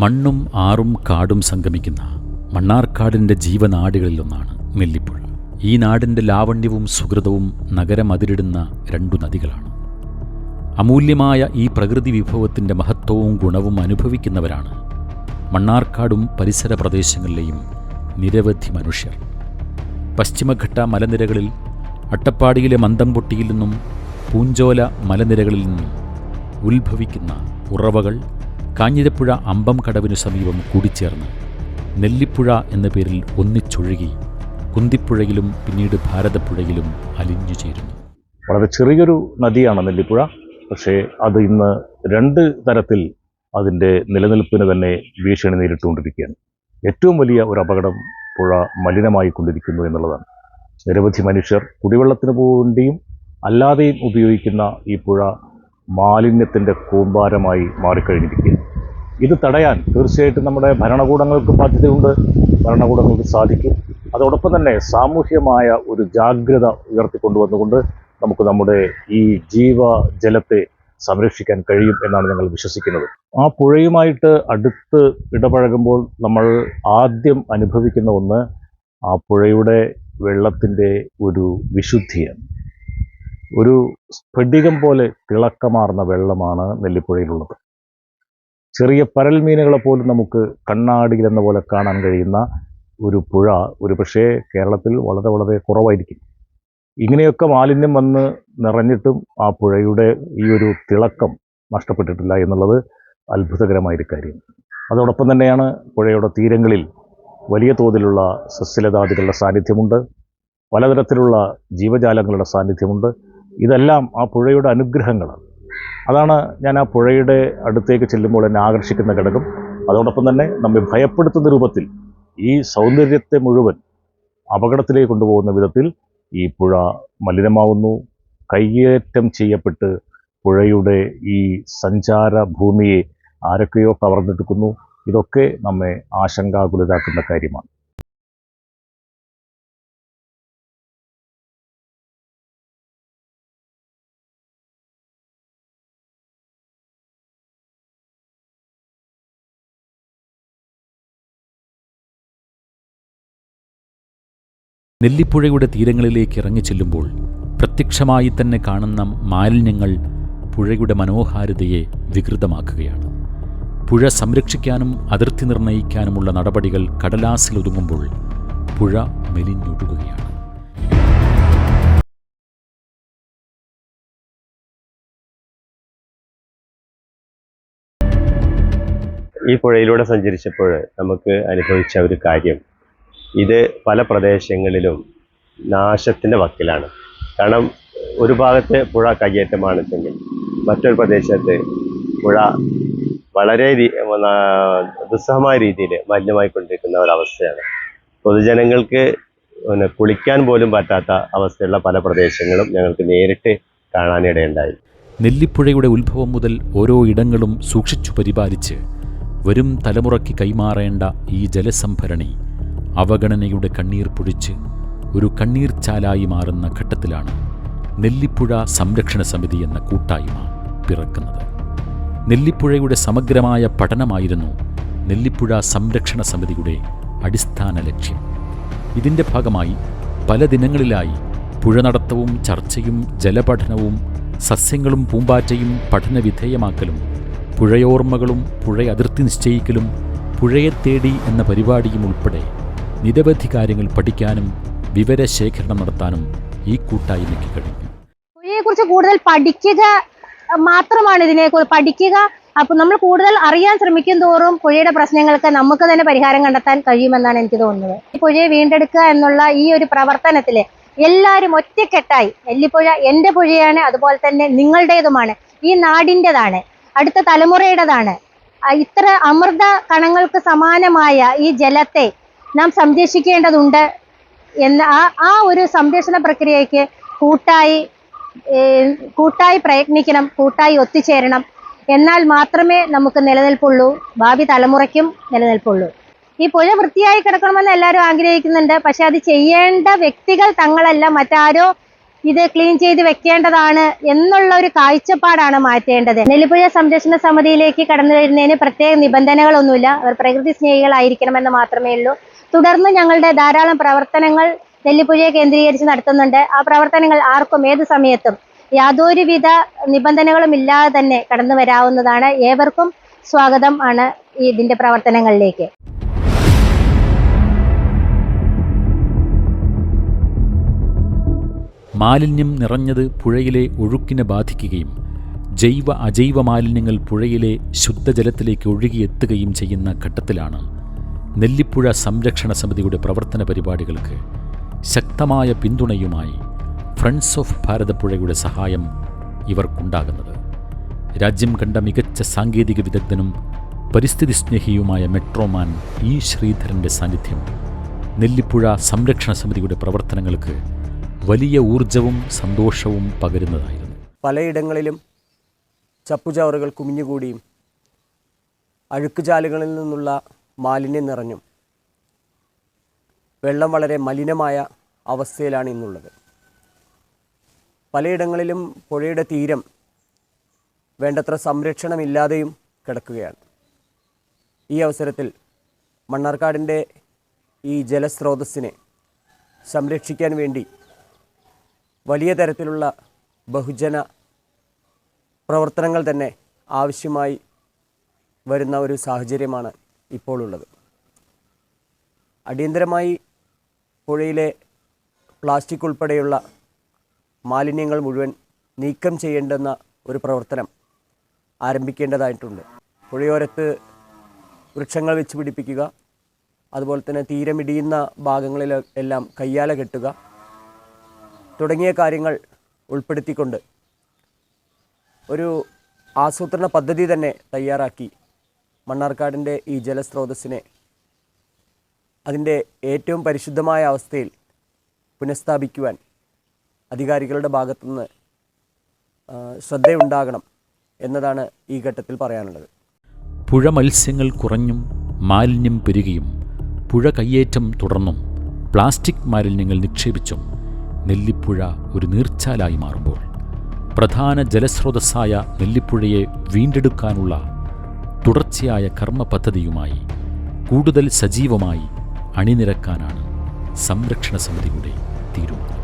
മണ്ണും ആറും കാടും സംഗമിക്കുന്ന മണ്ണാർക്കാടിന്റെ ജീവനാടുകളിലൊന്നാണ് നെല്ലിപ്പുഴ. ഈ നാടിന്റെ ലാവണ്യവും സുഹൃതവും നഗരമതിരിടുന്ന രണ്ടു നദികളാണ്. അമൂല്യമായ ഈ പ്രകൃതി വിഭവത്തിന്റെ മഹത്വവും ഗുണവും അനുഭവിക്കുന്നവരാണ് മണ്ണാർക്കാടും പരിസര പ്രദേശങ്ങളിലെയും നിരവധി മനുഷ്യർ. പശ്ചിമഘട്ട മലനിരകളിൽ അട്ടപ്പാടിയിലെ മന്ദംപൊട്ടിയിൽ നിന്നും പൂഞ്ചോല മലനിരകളിൽ നിന്നും ഉത്ഭവിക്കുന്ന ഉറവകൾ കാഞ്ഞിരപ്പുഴ അമ്പം കടവിനു സമീപം കൂടിച്ചേർന്ന് നെല്ലിപ്പുഴ എന്ന പേരിൽ ഒന്നിച്ചൊഴുകി കുന്തിപ്പുഴയിലും പിന്നീട് ഭാരതപ്പുഴയിലും അലിഞ്ഞു ചേരുന്നു. വളരെ ചെറിയൊരു നദിയാണ് നെല്ലിപ്പുഴ. പക്ഷേ അത് ഇന്ന് രണ്ട് തരത്തിൽ അതിന്റെ നിലനിൽപ്പിന് തന്നെ ഭീഷണി നേരിട്ടുകൊണ്ടിരിക്കുകയാണ്. ഏറ്റവും വലിയ ഒരു അപകടം പുഴ മലിനമായിക്കൊണ്ടിരിക്കുന്നു എന്നുള്ളതാണ്. നിരവധി മനുഷ്യർ കുടിവെള്ളത്തിന് വേണ്ടിയും അല്ലാതെയും ഉപയോഗിക്കുന്ന ഈ പുഴ മാലിന്യത്തിന്റെ കൂമ്പാരമായി മാറിക്കഴിഞ്ഞിരിക്കുകയാണ്. ഇത് തടയാൻ തീർച്ചയായിട്ടും നമ്മുടെ ഭരണകൂടങ്ങൾക്ക് ബാധ്യതയുണ്ട് ഭരണകൂടങ്ങൾക്ക് സാധിക്കും. അതോടൊപ്പം തന്നെ സാമൂഹ്യമായ ഒരു ജാഗ്രത ഉയർത്തിക്കൊണ്ടുവന്നുകൊണ്ട് നമുക്ക് നമ്മുടെ ഈ ജീവ ജലത്തെ സംരക്ഷിക്കാൻ കഴിയും എന്നാണ് ഞങ്ങൾ വിശ്വസിക്കുന്നത്. ആ പുഴയുമായിട്ട് അടുത്ത് ഇടപഴകുമ്പോൾ നമ്മൾ ആദ്യം അനുഭവിക്കുന്ന ഒന്ന് ആ പുഴയുടെ വെള്ളത്തിന്റെ ഒരു വിശുദ്ധിയാണ്. ഒരു സ്ഫടികം പോലെ തിളക്കമാർന്ന വെള്ളമാണ് നെല്ലിപ്പുഴയിലുള്ളത്. ചെറിയ പരൽ മീനുകളെ പോലും നമുക്ക് കണ്ണാടിയിൽ എന്ന പോലെ കാണാൻ കഴിയുന്ന ഒരു പുഴ ഒരു പക്ഷേ കേരളത്തിൽ വളരെ വളരെ കുറവായിരിക്കും. ഇങ്ങനെയൊക്കെ മാലിന്യം വന്ന് നിറഞ്ഞിട്ടും ആ പുഴയുടെ ഈ ഒരു തിളക്കം നഷ്ടപ്പെട്ടിട്ടില്ല എന്നുള്ളത് അത്ഭുതകരമായൊരു കാര്യം. അതോടൊപ്പം തന്നെയാണ് പുഴയുടെ തീരങ്ങളിൽ വലിയ തോതിലുള്ള സസ്യലതാദികളുടെ സാന്നിധ്യമുണ്ട്. പലതരത്തിലുള്ള ജീവജാലങ്ങളുടെ സാന്നിധ്യമുണ്ട്. ഇതെല്ലാം ആ പുഴയുടെ അനുഗ്രഹങ്ങളാണ്. അതാണ് ഞാൻ ആ പുഴയുടെ അടുത്തേക്ക് ചെല്ലുമ്പോൾ എന്നെ ആകർഷിക്കുന്ന ഘടകം. അതോടൊപ്പം തന്നെ നമ്മെ ഭയപ്പെടുത്തുന്ന രൂപത്തിൽ ഈ സൗന്ദര്യത്തെ മുഴുവൻ അപകടത്തിലേക്ക് കൊണ്ടുപോകുന്ന വിധത്തിൽ ഈ പുഴ മലിനമാവുന്നു. കയ്യേറ്റം ചെയ്യപ്പെട്ട് പുഴയുടെ ഈ സഞ്ചാര ഭൂമിയെ ആരൊക്കെയോ കവർന്നെടുക്കുന്നു. ഇതൊക്കെ നമ്മെ ആശങ്കാകുലരാക്കുന്ന കാര്യമാണ്. നെല്ലിപ്പുഴയുടെ തീരങ്ങളിലേക്ക് ഇറങ്ങി ചെല്ലുമ്പോൾ പ്രത്യക്ഷമായി തന്നെ കാണുന്ന മാലിന്യങ്ങൾ പുഴയുടെ മനോഹാരിതയെ വികൃതമാക്കുകയാണ്. പുഴ സംരക്ഷിക്കാനും അതിർത്തി നിർണയിക്കാനുമുള്ള നടപടികൾ കടലാസിലൊതുങ്ങുമ്പോൾ പുഴ മെലിഞ്ഞൊഴുകുകയാണ്. ഈ പുഴയിലൂടെ സഞ്ചരിച്ചപ്പോൾ നമുക്ക് അനുഭവിച്ച ഒരു കാര്യം. ഇത് പല പ്രദേശങ്ങളിലും നാശത്തിന്റെ വക്കിലാണ്. കാരണം ഒരു ഭാഗത്ത് പുഴ കയ്യേറ്റമാണെന്നെങ്കിൽ മറ്റൊരു പ്രദേശത്ത് പുഴ വളരെ ദുസ്സഹമായ രീതിയിൽ മലിനമായിക്കൊണ്ടിരിക്കുന്ന ഒരവസ്ഥയാണ്. പൊതുജനങ്ങൾക്ക് പിന്നെ കുളിക്കാൻ പോലും പറ്റാത്ത അവസ്ഥയുള്ള പല പ്രദേശങ്ങളും ഞങ്ങൾക്ക് നേരിട്ട് കാണാനിടയുണ്ടായി. നെല്ലിപ്പുഴയുടെ ഉത്ഭവം മുതൽ ഓരോ ഇടങ്ങളും സൂക്ഷിച്ചു പരിപാലിച്ച് വരും തലമുറയ്ക്ക് കൈമാറേണ്ട ഈ ജലസംഭരണി അവഗണനയുടെ കണ്ണീർ പൊഴിച്ച് ഒരു കണ്ണീർ ചാലായി മാറുന്ന ഘട്ടത്തിലാണ് നെല്ലിപ്പുഴ സംരക്ഷണ സമിതി എന്ന കൂട്ടായ്മ പിറക്കുന്നത്. നെല്ലിപ്പുഴയുടെ സമഗ്രമായ പഠനമായിരുന്നു നെല്ലിപ്പുഴ സംരക്ഷണ സമിതിയുടെ അടിസ്ഥാന ലക്ഷ്യം. ഇതിന്റെ ഭാഗമായി പല ദിനങ്ങളിലായി പുഴ നടത്തവും ചർച്ചയും ജലപഠനവും സസ്യങ്ങളും പൂമ്പാറ്റയും പഠനവിധേയമാക്കലും പുഴയോർമ്മകളും പുഴ അതിർത്തി നിശ്ചയിക്കലും പുഴയെ തേടി എന്ന പരിപാടിയും ഉൾപ്പെടെ നിരവധി കാര്യങ്ങൾ പഠിക്കാനും വിവരശേഖരണം നടത്താനും ഈ കൂട്ടായ്മയ്ക്ക് കഴിഞ്ഞു. പുഴയെക്കുറിച്ച് കൂടുതൽ പഠിക്കുക മാത്രമാണ് ഇതിനെ പഠിക്കുക. അപ്പൊ നമ്മൾ കൂടുതൽ അറിയാൻ ശ്രമിക്കും തോറും പുഴയുടെ പ്രശ്നങ്ങൾക്ക് നമുക്ക് തന്നെ പരിഹാരം കണ്ടെത്താൻ കഴിയുമെന്നാണ് എനിക്ക് തോന്നുന്നത്. ഈ പുഴയെ വീണ്ടെടുക്കുക എന്നുള്ള ഈ ഒരു പ്രവർത്തനത്തിൽ എല്ലാവരും ഒറ്റക്കെട്ടായി. എല്ലിപ്പുഴ എന്റെ പുഴയാണ് അതുപോലെ തന്നെ നിങ്ങളുടേതുമാണ്. ഈ നാടിന്റെതാണ് അടുത്ത തലമുറയുടേതാണ്. ഇത്ര അമൃത കണങ്ങൾക്ക് സമാനമായ ഈ ജലത്തെ നാം സംരക്ഷിക്കേണ്ടതുണ്ട് എന്ന ആ ആ ഒരു സംരക്ഷണ പ്രക്രിയയ്ക്ക് കൂട്ടായി കൂട്ടായി പ്രയത്നിക്കണം കൂട്ടായി ഒത്തുചേരണം. എന്നാൽ മാത്രമേ നമുക്ക് നിലനിൽപ്പുള്ളൂ. ഭാവി തലമുറയ്ക്കും നിലനിൽപ്പുള്ളൂ. ഈ പുഴ വൃത്തിയായി കിടക്കണമെന്ന് എല്ലാവരും ആഗ്രഹിക്കുന്നുണ്ട്. പക്ഷെ അത് ചെയ്യേണ്ട വ്യക്തികൾ തങ്ങളല്ല. മറ്റാരോ ഇത് ക്ലീൻ ചെയ്ത് വെക്കേണ്ടതാണ് എന്നുള്ള ഒരു കാഴ്ചപ്പാടാണ് മാറ്റേണ്ടത്. നെല്ലിപ്പുഴ സംരക്ഷണ സമിതിയിലേക്ക് കടന്നു വരുന്നതിന് പ്രത്യേക നിബന്ധനകളൊന്നുമില്ല. അവർ പ്രകൃതി സ്നേഹികളായിരിക്കണമെന്ന് മാത്രമേ ഉള്ളൂ. തുടർന്ന് ഞങ്ങളുടെ ധാരാളം പ്രവർത്തനങ്ങൾ നെല്ലിപ്പുഴയെ കേന്ദ്രീകരിച്ച് നടത്തുന്നുണ്ട്. ആ പ്രവർത്തനങ്ങൾ ആർക്കും ഏത് സമയത്തും യാതൊരുവിധ നിബന്ധനകളും ഇല്ലാതെ തന്നെ കടന്നു വരാവുന്നതാണ്. ഏവർക്കും സ്വാഗതം ആണ് ഇതിന്റെ പ്രവർത്തനങ്ങളിലേക്ക്. മാലിന്യം നിറഞ്ഞത് പുഴയിലെ ഒഴുക്കിനെ ബാധിക്കുകയും ജൈവ അജൈവ മാലിന്യങ്ങൾ പുഴയിലെ ശുദ്ധജലത്തിലേക്ക് ഒഴുകിയെത്തുകയും ചെയ്യുന്ന ഘട്ടത്തിലാണ് നെല്ലിപ്പുഴ സംരക്ഷണ സമിതിയുടെ പ്രവർത്തന പരിപാടികൾക്ക് ശക്തമായ പിന്തുണയുമായി ഫ്രണ്ട്സ് ഓഫ് ഭാരതപ്പുഴയുടെ സഹായം ഇവർക്കുണ്ടാകുന്നത്. രാജ്യം കണ്ട മികച്ച സാങ്കേതിക വിദഗ്ധനും പരിസ്ഥിതി സ്നേഹിയുമായ മെട്രോമാൻ ഇ ശ്രീധരന്റെ സാന്നിധ്യം നെല്ലിപ്പുഴ സംരക്ഷണ സമിതിയുടെ പ്രവർത്തനങ്ങൾക്ക് വലിയ ഊർജവും സന്തോഷവും പകരുന്നതായിരുന്നു. പലയിടങ്ങളിലും ചപ്പുചവറുകൾ കുമിഞ്ഞുകൂടിയും അഴുക്കുചാലുകളിൽ നിന്നുള്ള മാലിന്യം നിറഞ്ഞും. വെള്ളം വളരെ മലിനമായ അവസ്ഥയിലാണ് ഇന്നുള്ളത്. പലയിടങ്ങളിലും പുഴയുടെ തീരം വേണ്ടത്ര സംരക്ഷണമില്ലാതെയും കിടക്കുകയാണ്. ഈ അവസരത്തിൽ മണ്ണാർക്കാടിന്റെ ഈ ജലസ്രോതസ്സിനെ സംരക്ഷിക്കാൻ വേണ്ടി വലിയ തരത്തിലുള്ള ബഹുജന പ്രവർത്തനങ്ങൾ തന്നെ ആവശ്യമായി വരുന്ന ഒരു സാഹചര്യമാണ് ഇപ്പോൾ ഉള്ളത് അടിയന്തരമായി പുഴയിലെ പ്ലാസ്റ്റിക് ഉൾപ്പെടെയുള്ള മാലിന്യങ്ങൾ മുഴുവൻ നീക്കം ചെയ്യേണ്ടുന്ന ഒരു പ്രവർത്തനം ആരംഭിക്കേണ്ടതായിട്ടുണ്ട്. പുഴയോരത്ത് വൃക്ഷങ്ങൾ വെച്ച് പിടിപ്പിക്കുക അതുപോലെ തന്നെ തീരമിടിയുന്ന ഭാഗങ്ങളിൽ എല്ലാം കയ്യാല കെട്ടുക തുടങ്ങിയ കാര്യങ്ങൾ ഉൾപ്പെടുത്തിക്കൊണ്ട് ഒരു ആസൂത്രണ പദ്ധതി തന്നെ തയ്യാറാക്കി മണ്ണാർക്കാടിന്റെ ഈ ജലസ്രോതസ്സിനെ അതിന്റെ ഏറ്റവും പരിശുദ്ധമായ അവസ്ഥയിൽ പുനഃസ്ഥാപിക്കുവാൻ അധികാരികളുടെ ഭാഗത്തുനിന്ന് ശ്രദ്ധയുണ്ടാകണം എന്നതാണ് ഈ ഘട്ടത്തിൽ പറയാനുള്ളത്. പുഴ മത്സ്യങ്ങൾ കുറഞ്ഞും മാലിന്യം പെരുകിയും പുഴ കയ്യേറ്റം തുടർന്നും പ്ലാസ്റ്റിക് മാലിന്യങ്ങൾ നിക്ഷേപിച്ചും നെല്ലിപ്പുഴ ഒരു നീർച്ചാലായി മാറുമ്പോൾ പ്രധാന ജലസ്രോതസ്സായ നെല്ലിപ്പുഴയെ വീണ്ടെടുക്കാനുള്ള തുടർച്ചയായ കർമ്മ പദ്ധതിയുമായി കൂടുതൽ സജീവമായി അണിനിരക്കാനാണ് സംരക്ഷണ സമിതിയുടെ തീരുമാനം.